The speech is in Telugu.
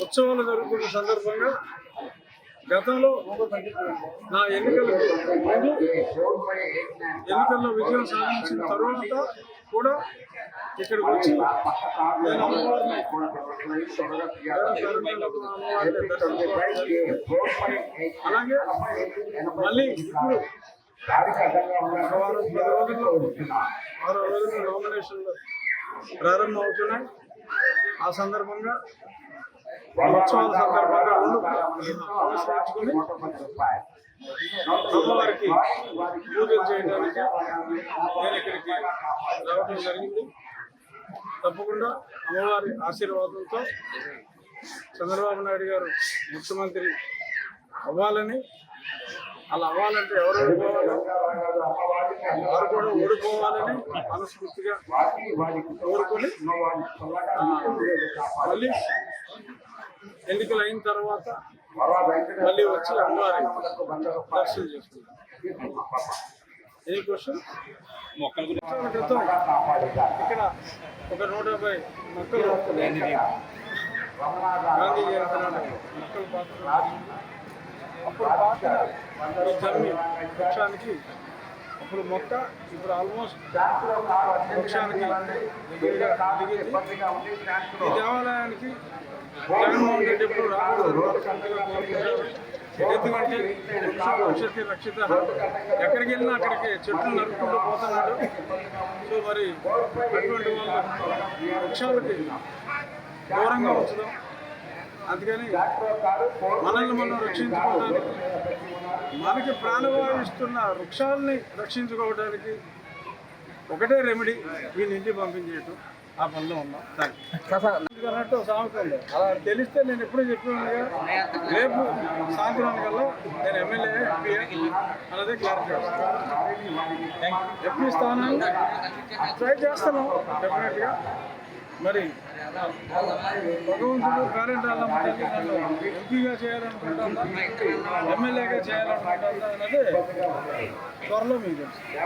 ఉత్సవాలు జరుగుతున్న సందర్భంగా గతంలో నా ఎన్నికల ఎన్నికల్లో విజయం సాధించిన తర్వాత కూడా ఇక్కడికి వచ్చి నేను అమ్మవారిని అలాగే మళ్ళీ ఇప్పుడు ఒక రోజులు నామినేషన్లు ప్రారంభం అవుతున్నాయి ఆ సందర్భంగా ఉత్సవాల సందర్భంగా రెండు అమ్మవారికి పూజలు చేయడానికి నేను ఇక్కడికి రావడం జరిగింది తప్పకుండా అమ్మవారి ఆశీర్వాదంతో చంద్రబాబు నాయుడు గారు ముఖ్యమంత్రి అవ్వాలని అలా అవ్వాలంటే ఎవరు వారు కూడా ఓడిపోవాలని మనస్ఫూర్తిగా కోరుకొని మళ్ళీ ఎన్నికలు అయిన తర్వాత మళ్ళీ వచ్చి అమ్మవారి దర్శనం చేసుకుంటాం ఏ క్వశ్చన్? మొక్కల గురించి. క్రితం ఇక్కడ ఒక నూట యాభై మొక్కలు గాంధీ జయంతి మొక్కలు పాత్ర అప్పుడు జమ్మి వృక్షానికి అప్పుడు మొక్క ఇప్పుడు ఆల్మోస్ట్ వృక్షానికి ఈ దేవాలయానికి జగన్మోహన్ రెడ్డి ఎప్పుడు రాకూడదు. అంతగా కోరుకుంటారు ఎందుకంటే వృక్షకి రక్షిత ఎక్కడికి వెళ్ళినా అక్కడికి చెట్లు నరుకుంటూ పోతున్నాడు సో మరి అటువంటి వాళ్ళు వృక్షాలకి దూరంగా ఉంచడం అందుకని మనల్ని మనం రక్షించుకోవడానికి మనకి ప్రాణవాయు ఇస్తున్న వృక్షాలని రక్షించుకోవడానికి ఒకటే రెమెడీ వీళ్ళ ఇంటికి పంపించేయటం. ఆ పనిలో ఉన్నాం. అన్నట్టు సామెత ఉంది అలా తెలిస్తే నేను ఎప్పుడూ చెప్పినట్టుగా రేపు సాయంత్రం కల్లా నేను ఎమ్మెల్యే ఎంపీ అన్నది క్లారిటీ ఎంపీ స్థానాన్ని ట్రై చేస్తాను డెఫినెట్గా మరి భగవంతుడు పేరెంట్ ఎంపీగా చేయాలనుకుంటుందా? ఎమ్మెల్యేగా చేయాలనుకుంటుందా? అన్నది త్వరలో మీకు తెలుసు